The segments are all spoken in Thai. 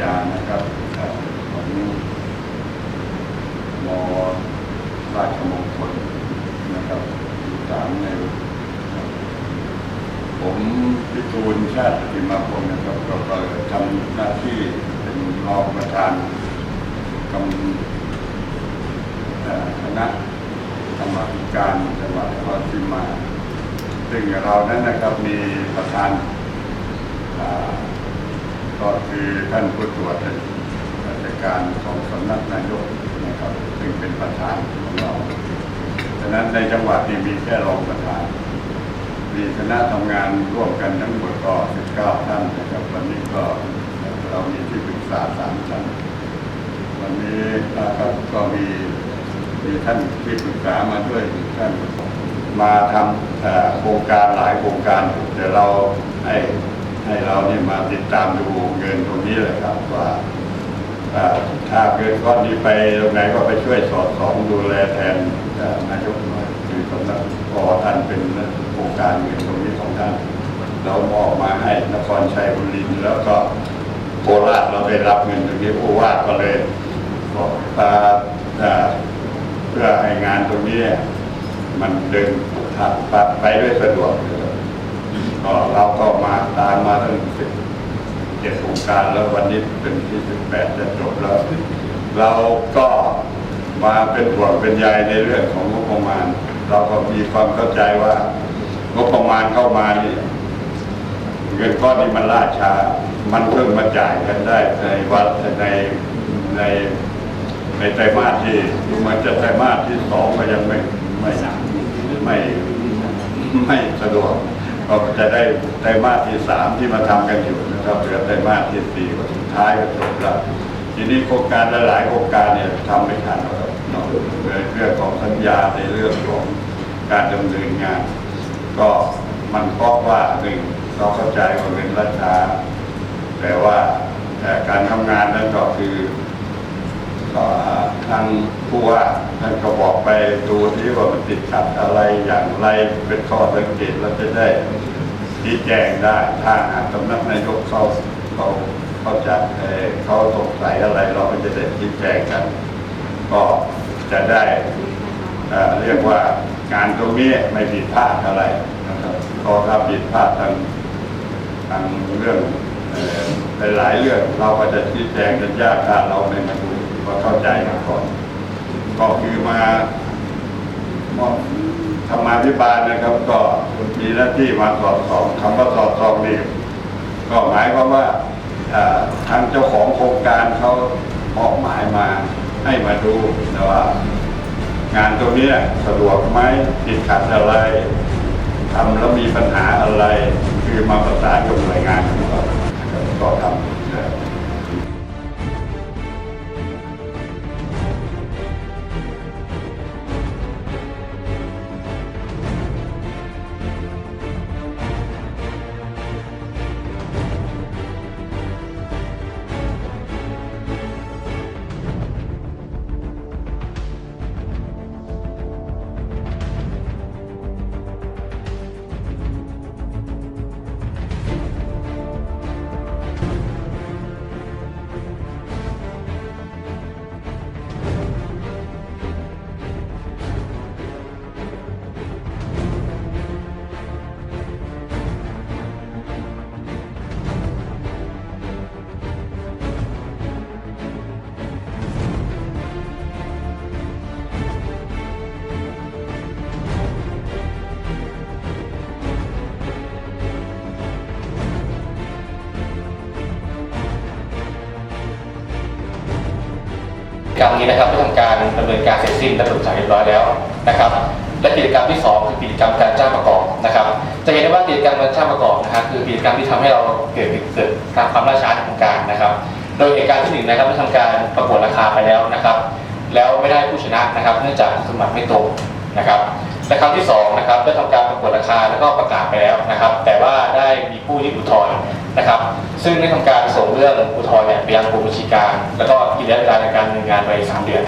จารย์นะครับของมอราชมงคลนะครับสามในผมพิทูลชาติปิมาพงนะครับ ก็จำหน้าที่เป็นรองประธานกรรมคณะกรรมการจังหวัดนครสีมา ซึ่งเรานั้นนะครับมีประธาน ก็คือท่านผู้ตรวจราชการของสำนักนายกนะครับซึ่งเป็นประธานของเราฉะนั้นในจังหวัดนี้มีแค่รองประธาน มีคณะทำงานร่วมกันทั้งหมดก็19ท่านนะครับวันนี้ก็เรามีที่ปรึกษาสามท่านวันนี้นะครับก็มีมีท่านที่ปรึกษามาด้วยท่านมาทำโครงการหลายโครงการเดี๋ยวเราให้ ให้เราเนี่ยมาติดตามดูเงินตรงนี้เลยครับว่าเอ่อถ้าเงินก้อนนี้ไปตรงไหนก็ไปช่วยสอดส่องดูแลแทนเอ่อนายกหน่อยคือสำนักพอท่านเป็นโครงการเงินตรงนี้ของท่านเรามอบมาให้นครชัยบุรีแล้วก็โคราชเราได้รับเงินตรงนี้ผู้ว่าก็เลยบอกตาเพื่อให้งานตรงนี้มันเดินทางไปด้วยสะดวก ก็เราก็มาตามมาตั้งสิบเจ็ดโครงการแล้ววันนี้เป็นที่สิบแปดจะจบแล้ว เราก็มาเป็นห่วงเป็นใยในเรื่องของงบประมาณ เราก็มีความเข้าใจว่างบประมาณเข้ามานี่เงินก้อนนี้มันล่าช้า มันเพิ่งมาจ่ายกันได้ในวัดในในในไตรมาสที่ดูมันจะไตรมาสที่สองก็ยังไม่ไม่ไม่ไม่สะดวก ก็จะได้ไตรมาสที่สามที่มาทำกันอยู่นะครับเหลือไตรมาสที่สี่ก็สุดท้ายก็จบแล้วทีนี้โครงการหลายๆโครงการเนี่ยทำไม่ทันหรอกครับเนาะเรื่องของสัญญาในเรื่องของการดำเนินงาน ก็มันเพราะว่าหนึ่งเราเข้าใจว่าเป็นราชาแต่ว่าแต่การทำงานนั้นก็คือ ก็ทางผู้ว่าท่านก็บอกไปดูที่ว่ามันติดขัดอะไรอย่างไรเป็นข้อสังเกตเราจะได้ชี้แจงได้ถ้าหากสำนักนายกเขาเขาเขาจะเขาสงสัยอะไรเราก็จะได้ชี้แจงกัน ก็จะได้เรียกว่างานตรงนี้ไม่ผิดพลาดอะไรนะครับถ้าผิดพลาดทางทางเรื่องหลายๆเรื่องเราก็จะชี้แจงกันยากถ้าเราไม่มาดู ว่าเข้าใจกันก่อนก็คือมามอบธรรมาภิบาลนะครับ ก็มีหน้าที่มาสอดสองคำว่าสอดสองนี่ก็หมายความว่าเอ่อทางเจ้าของโครงการเขามอบหมายมาให้มาดูแต่ว่างานตรงนี้สะดวกไหมติดขัดอะไรทำแล้วมีปัญหาอะไร คือมาประสานกับหน่วยงานของเราก็ทำ กิจกรรมนี้นะครับได้ทำการดำเนินการเสร็จสิ้นและตรวจสอบเรียบร้อยแล้วนะครับ และกิจกรรมที่สองคือกิจกรรมการจ้างประกอบนะครับ จะเห็นได้ว่ากิจกรรมการจ้างประกอบนะครับคือกิจกรรมที่ทำให้เราเกิดเกิดการความล่าช้าในโครงการนะครับ โดยเหตุการณ์ที่หนึ่งนะครับได้ทำการประกวดราคาไปแล้วนะครับ แล้วไม่ได้ผู้ชนะนะครับ เนื่องจากสมัครไม่ตรงนะครับ และครั้งที่สองนะครับได้ทำการประกวดราคาแล้วก็ประกาศไปแล้วนะครับ แต่ว่าได้มีผู้ยื่นอุทธรณ์นะครับ ซึ่งได้ทำการส่งเรื่องอุทธรณ์เนี่ยไปยังกรมบัญชีกลารแล้วก็กินระยะเวลาในการดำเนินงานไป3เดือน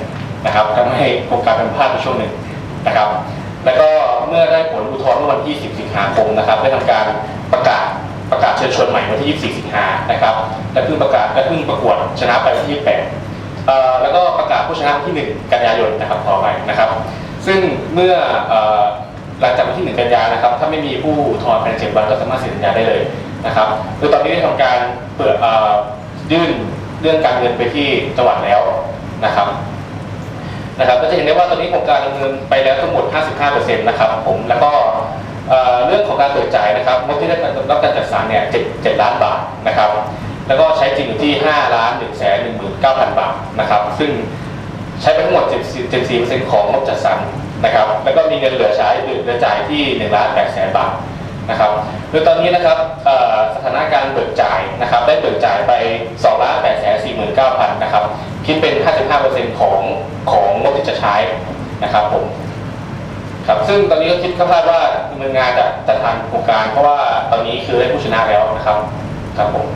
นะครับทำให้โครงการเป็นพลาดไปช่วงหนึ่งนะครับ แล้วก็เมื่อได้ผลอุทธรณ์เมื่อวันที่ 10 สิงหาคมนะครับ ได้ทำการประกาศประกาศเชิญชวนใหม่วันที่ 24 สิงหานะครับและเพิ่งประกาศและเพิ่งประกวดชนะไปวันที่ 28แล้วก็ประกาศผู้ชนะวันที่ 1 กันยายนนะครับขอไปนะครับ ซึ่งเมื่ออหลังจากวันที่1กันยานะครับ ถ้าไม่มีผู้อุทธรณ์ภายใน7วันก็สามารถเซ็นสัญญาได้เลยนะครับโดยตอนนี้ได้ทำการเปิดยื่นเรื่องการเงินไปที่จังหวัดแล้วนะครับนะครับก็จะเห็นได้ว่าตอนนี้โครงการดำเนินไปแล้วทั้งหมด 55%นะครับผมแล้วก็เรื่องของการเบิกจ่ายนะครับงบที่ได้รับการจัดสรรเนี่ย7 7ล้านบาทนะครับ แล้วก็ใช้จริงอยู่ที่ 5 ล้าน1แสน19,000 บาทนะครับ ซึ่ง ใช้ไปทั้งหมด 74%ของงบจัดสรรนะครับ แล้วก็มีเงินเหลือใช้เหลือจ่ายที่1ล้าน8แสนบาทนะครับโดยตอนนี้นะครับสถานการณ์เบิกจ่ายนะครับ ได้เบิกจ่ายไป2ล้าน8แสน49,000นะครับ คิดเป็น 55%ของของงบที่จะใช้นะครับผมครับซึ่งตอนนี้ก็คิดคาดว่าดำเนินงานจะจะทานโครงการ เพราะว่าตอนนี้คือได้ผู้ชนะแล้วนะครับครับผม